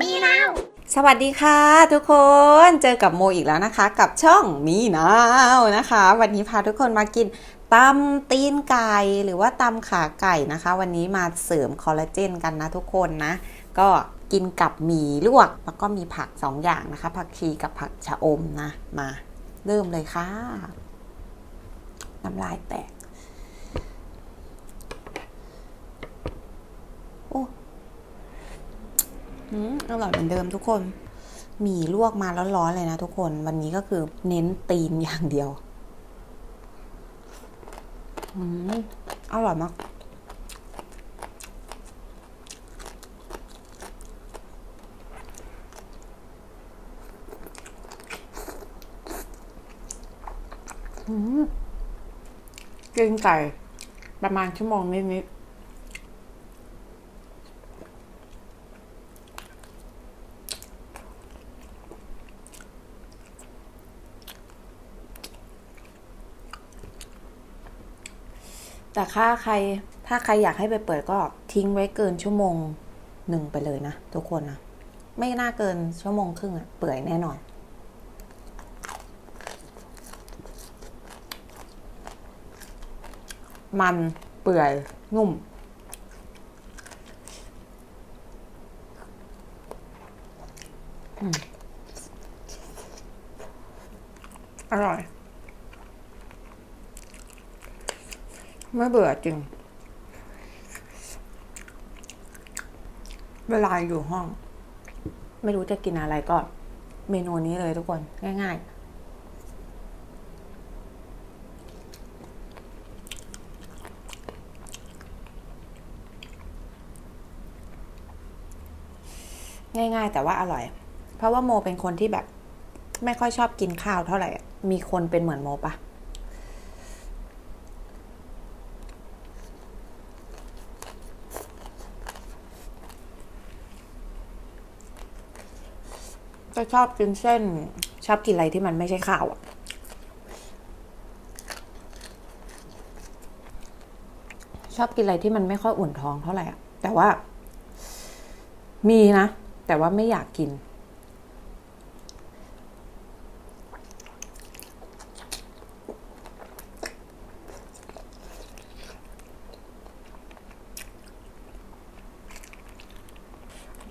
มีนาวสวัสดีค่ะ ทุกคนเจอกับโมอีกแล้วนะคะ กับช่องมีนาวนะคะ วันนี้พาทุกคนมากินตำตีนไก่หรือว่าตำขาไก่นะคะ วันนี้มาเสริมคอลลาเจนกันนะทุกคนนะ ก็กินกับหมี่ลวก แล้วก็มีผัก 2 อย่างนะคะ ผักชีกับผักชะอมนะมา เริ่มเลยค่ะ น้ำลายแตก โอ้ อร่อยเหมือนเดิมทุกคนหมี่ลวกมาร้อนๆเลยนะทุกคน วันนี้ก็คือเน้นตีนอย่างเดียวอืมอร่อยมากกินไก่ประมาณชั่วโมงนิดๆ แต่ถ้าใครถ้าใครอยากให้ไปเปิดก็ทิ้งไว้เกินชั่วโมงหนึ่งไปเลยนะ ทุกคนนะ ไม่น่าเกินชั่วโมงครึ่งอะเปื่อยแน่นอน มันเปื่อยนุ่ม อืมอร่อย ไม่เบื่อจริง เวลาอยู่ห้อง ไม่รู้จะกินอะไรก็เมนูนี้เลยทุกคน ง่ายๆ ง่าย ๆ แต่ว่าอร่อย เพราะว่าโมเป็นคนที่แบบ ไม่ค่อยชอบกินข้าวเท่าไหร่ มีคนเป็นเหมือนโมปะ ก็ชอบกินเส้น ชอบกินอะไรที่มันไม่ใช่ข้าวอะชอบกินอะไรที่มันไม่ค่อยอุ่นท้องเท่าไหร่อะแต่ว่า มีนะ แต่ว่าไม่อยากกิน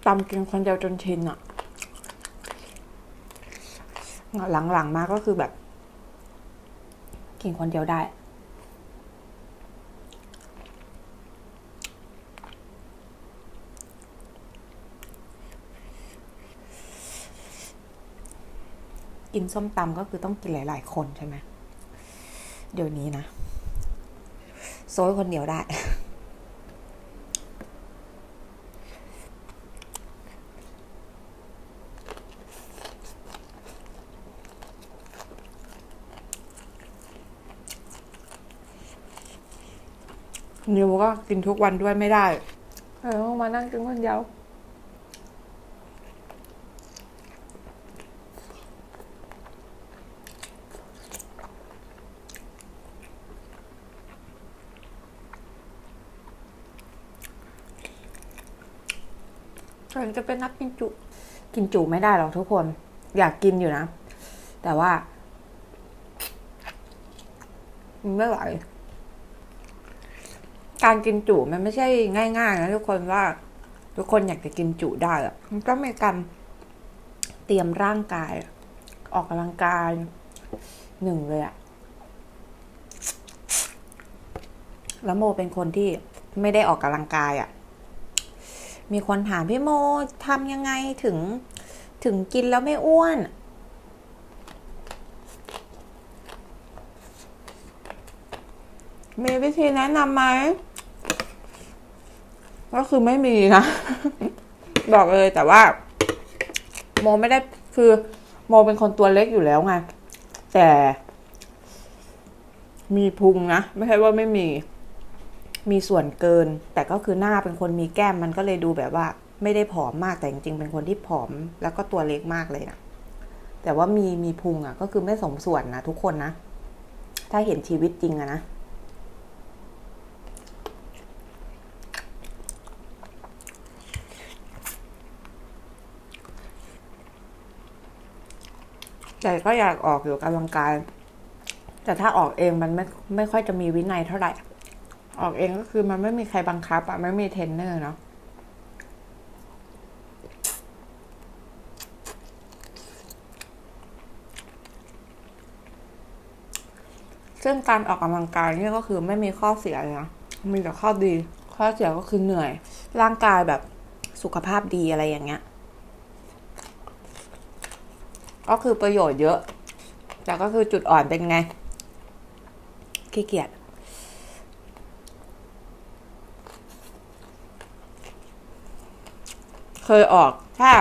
ตำกินคนเดียวจนชินอะ หลังๆมาก็คือแบบ กินคนเดียวได้ กินส้มตำก็คือต้องกินหลาย ๆ คนใช่ไหมเดี๋ยวนี้นะ โซยคนเดียวได้ นิวก็กินทุกวันด้วยไม่ได้เออมานั่งกินคนเดียวฉันจะเป็นนักกินจุ กินจุไม่ได้หรอกทุกคน อยากกินอยู่นะ แต่ว่ามันไม่ไหว การกินจุมันไม่ใช่ง่าย ๆ นะทุกคนว่า ทุกคนอยากจะกินจุได้อะมันต้องมีการเตรียมร่างกาย ออกกำลังกายหนึ่งเลยอะแล้วโมเป็นคนที่ไม่ได้ออกกำลังกายอะมีคนถามพี่โมทำยังไงถึงถึงกินแล้วไม่อ้วน มีวิธีแนะนำไหม ก็คือไม่มีนะ บอกเลยแต่ว่า โมไม่ได้คือ โมเป็นคนตัวเล็กอยู่แล้วไงแต่ มีพุงนะ ไม่ใช่ว่าไม่มี มีส่วนเกิน แต่ก็คือหน้าเป็นคนมีแก้มมันก็เลยดูแบบว่า ไม่ได้ผอมมากแต่จริงๆเป็นคนที่ผอม แล้วก็ตัวเล็กมากเลยนะแต่ว่ามีมีพุงอะ่ะ ก็คือไม่สมส่วนนะทุกคนนะถ้าเห็นชีวิตจริงอะนะ ใจก็อยากออกอยู่กำลังกาย แต่ถ้าออกเองมันไม่ไม่ค่อยจะมีวินัยเท่าไหร่ ออกเองก็คือมันไม่มีใครบังคับอะไม่มีเทรนเนอร์เนาะซึ่งการออกกำลังกายเนี่ยก็คือไม่มีข้อเสียเลยนะ มีแต่ข้อดี ข้อเสียก็คือเหนื่อย ร่างกายแบบสุขภาพดีอะไรอย่างเงี้ย ก็คือประโยชน์เยอะ แต่ก็คือจุดอ่อนเป็นไง ขี้เกียจเคยออกถ้า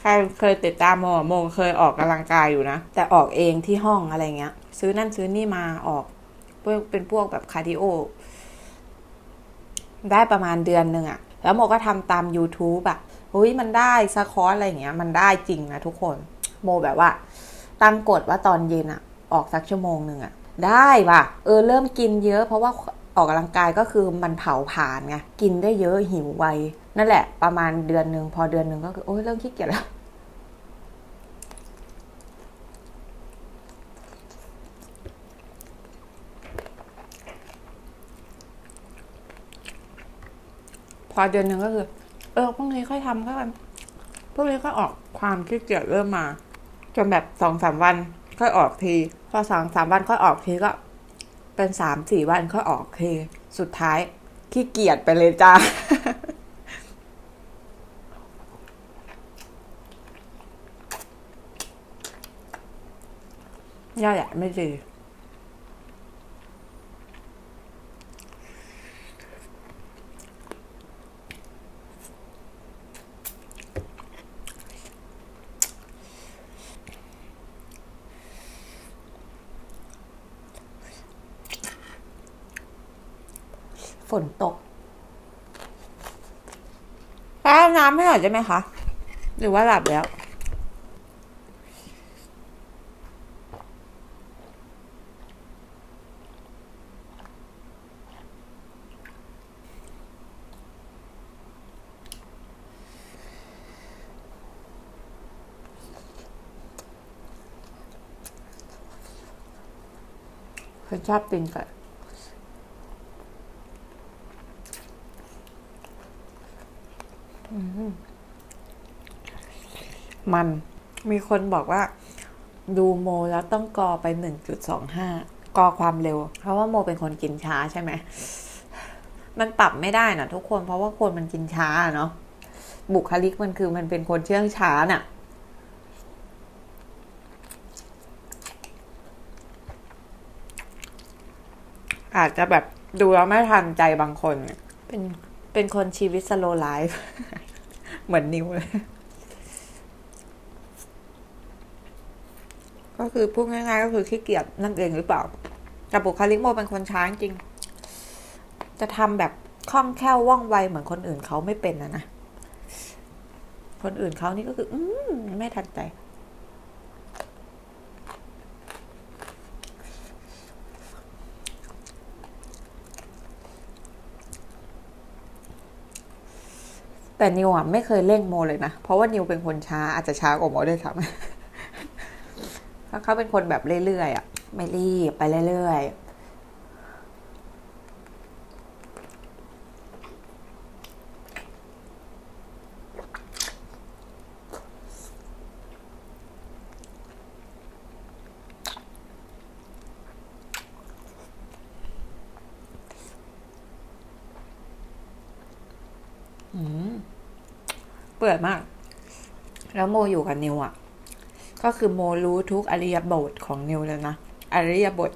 ใครเคยติดตามโมโมเคยออกกำลังกายอยู่นะ แต่ออกเองที่ห้องอะไรเงี้ย ซื้อนั่นซื้อนี่มาออกพวกเป็นพวกแบบคาร์ดิโอ ได้ประมาณเดือนหนึ่งอะแล้วโมก็ทำตาม YouTube อะเฮ้ยมันได้สคอร์สอะไรเงี้ย มันได้จริงนะทุกคน โมแบบว่า ตั้งกฎว่าตอนเย็นอะออกสักชั่วโมงหนึ่งอะได้ว่ะ เออเริ่มกินเยอะเพราะว่าออกกำลังกายก็คือมันเผาผลาญไงกินได้เยอะหิวไวนั่นแหละ ประมาณเดือนหนึ่งพอเดือนหนึ่งก็คือโอ้ยเริ่มขี้เกียจแล้วพอเดือนหนึ่งก็คือ เออพรุ่งนี้ค่อยทำก็กันพรุ่งนี้ก็ออกความขี้เกียจเริ่มมา จนแบบสองสามวันค่อยออกที พอสองสามวันค่อยออกทีก็ เป็นสามสี่วันค่อยออกที สุดท้ายขี้เกียจไปเลยจ้าย่าแหละไม่ดี นตกป้าเอาน้ำให้หน่อยได้ไหมคะ หรือว่าหลับแล้วคนชอบตินไก่ มัน มีคนบอกว่าดูโมแล้วต้องกอไปหนึ่งจุดสองห้ากอความเร็ว เพราะว่าโมเป็นคนกินช้าใช่ไหม มันปรับไม่ได้นะทุกคนเพราะว่าคนมันกินช้าอะเนาะบุคลิกมันคือมันเป็นคนเชื่องช้าน่ะ อาจจะแบบดูแล้วไม่ทันใจบางคน เป็นเป็นคนชีวิตสโลไลฟ์ เหมือนนิวเลย ก็คือพูดง่ายๆก็คือขี้เกียจนั่นเองหรือเปล่าแต่บุคลิกโมเป็นคนช้าจริง จะทำแบบคล่องแคล่วว่องไวเหมือนคนอื่นเขาไม่เป็นนะนะ คนอื่นเขานี่ก็คือ อืมไม่ทันใจ แต่นิวอะไม่เคยเร่งโมเลยนะ เพราะว่านิวเป็นคนช้าอาจจะช้ากว่าโมด้วยซ้ำ เพราเขาเป็นคนแบบเรื่อยๆอะ ไม่รีบไปเรื่อยๆอืมเปื่อยมาก แล้วโมอยู่กับนิวอะ ก็คือโมรู้ทุกอริยบทของนิวเลยนะอริยบท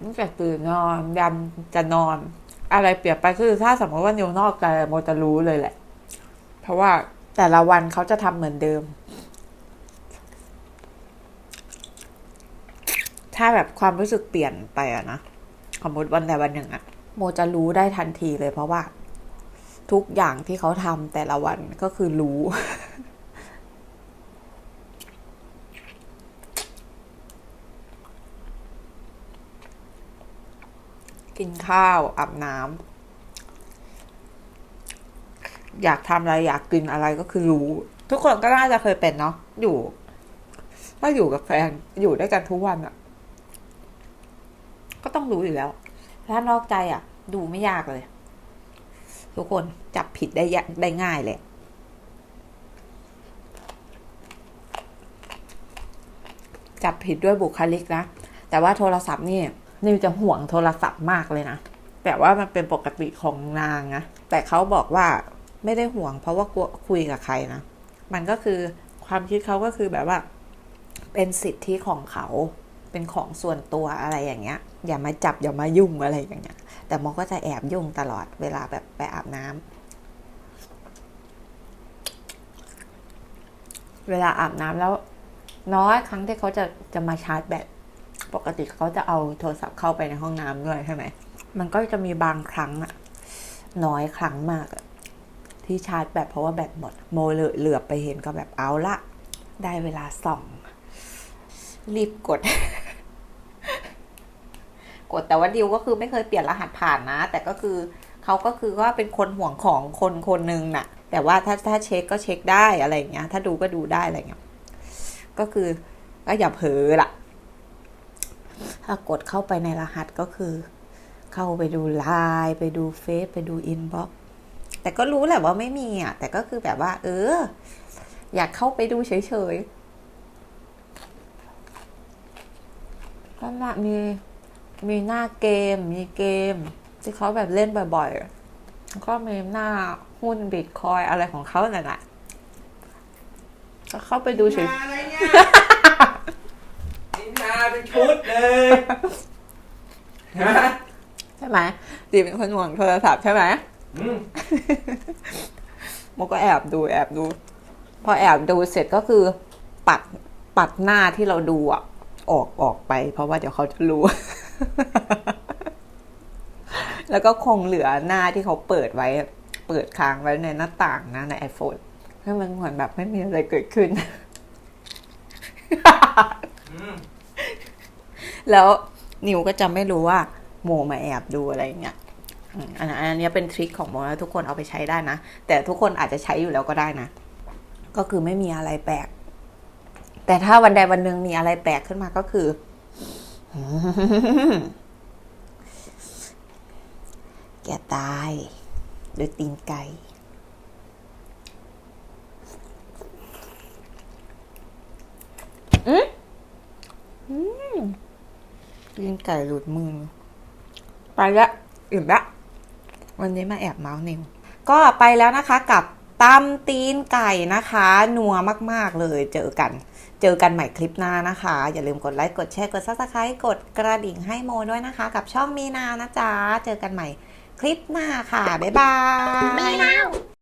ตั้งแต่ตื่นนอนยันจะนอน อะไรเปลี่ยนไปคือถ้าสมมติว่านิวนอกใจโมจะรู้เลยแหละ เพราะว่าแต่ละวันเขาจะทำเหมือนเดิม ถ้าแบบความรู้สึกเปลี่ยนไปอะนะสมมติวันใดวันหนึ่งอะโมจะรู้ได้ทันทีเลยเพราะว่า ทุกอย่างที่เขาทำแต่ละวันก็คือรู้ กินข้าวอาบน้ำอยากทำอะไรอยากกินอะไรก็คือรู้ ทุกคนก็น่าจะเคยเป็นเนาะอยู่ถ้าอยู่กับแฟนอยู่ด้วยกันทุกวันอะก็ต้องรู้อยู่แล้ว ถ้านอกใจอะดูไม่ยากเลย ทุกคนจับผิดได้ได้ง่ายเลยจับผิดด้วยบุคลิกนะ แต่ว่าโทรศัพท์นี่ นิวจะห่วงโทรศัพท์มากเลยนะ แต่ว่ามันเป็นปกติของนางนะ แต่เขาบอกว่าไม่ได้ห่วงเพราะว่ากลัวคุยกับใครนะ มันก็คือความคิดเขาก็คือแบบว่า เป็นสิทธิของเขา เป็นของส่วนตัวอะไรอย่างเงี้ย อย่ามาจับอย่ามายุ่งอะไรอย่างเงี้ย แต่มอก็จะแอบยุ่งตลอดเวลาแบบไปอาบน้ำเวลาอาบน้ำแล้ว น้อยครั้งที่เขาจะจะมาชาร์จแบต ปกติเขาจะเอาโทรศัพท์เข้าไปในห้องน้ำด้วยใช่ไหม มันก็จะมีบางครั้งอะน้อยครั้งมากที่ชาร์จแบตเพราะว่าแบตหมด โมเหลือเหลือไปเห็นก็แบบเอาละ ได้เวลาส่อง รีบกด กดแต่ว่าดิวก็คือไม่เคยเปลี่ยนรหัสผ่านนะ แต่ก็คือเขาก็คือว่าเป็นคนห่วงของคนคนหนึ่งน่ะ แต่ว่าถ้าถ้าเช็คก็เช็คได้อะไรเงี้ย ถ้าดูก็ดูได้อะไรเงี้ย ก็คือก็อย่าเผลอล่ะ ถ้ากดเข้าไปในรหัสก็คือ เข้าไปดูไลน์ไปดูเฟซไปดูอินบ็อกแต่ก็รู้แหละว่าไม่มีอะ แต่ก็คือแบบว่า เออ อยากเข้าไปดูเฉยๆก็น่ะมีมีหน้าเกม มีเกม ที่เขาแบบเล่นบ่อยๆแล้วก็มีหน้าหุ้นบิตคอยอะไรของเขาน่ะนะก็เข้าไปดูเฉยนินทาอะไร เนี่ยนินทาเป็นชุดเลยฮะใช่ไหมดีเป็นคนห่วงโทรศัพท์ใช่ไหมอืมโมก็แอบดูแอบดู พอแอบดูเสร็จก็คือ ปัดปัดหน้าที่เราดูอะออกออกไป เพราะว่าเดี๋ยวเขาจะรู้ แล้วก็คงเหลือหน้าที่เขาเปิดไว้ เปิดค้างไว้ในหน้าต่างนะใน iPhone ให้มันเหมือนแบบไม่มีอะไรเกิดขึ้นอืม แล้วนิวก็จะไม่รู้ว่าโมมาแอบดูอะไรอย่างเงี้ยอันนี้เป็นทริคของโมนะทุกคนเอาไปใช้ได้นะ แต่ทุกคนอาจจะใช้อยู่แล้วก็ได้นะ ก็คือไม่มีอะไรแปลก แต่ถ้าวันใดวันหนึ่งมีอะไรแปลกขึ้นมาก็คือแกตายโดยตีนไก่ อืมอืม ตีนไก่หลุดมือ ไปละอิ่มละ วันนี้มาแอบเมาส์นิว ก็ไปแล้วนะคะกับตำตีนไก่นะคะ นัวมาก ๆ เลยเจอกัน เจอกันใหม่คลิปหน้านะคะ อย่าลืมกดไลค์กดแชร์กด subscribe กดกระดิ่งให้โมด้วยนะคะ กับช่องมีนานะจ๊ะ เจอกันใหม่คลิปหน้าค่ะ บ๊ายบาย Me now.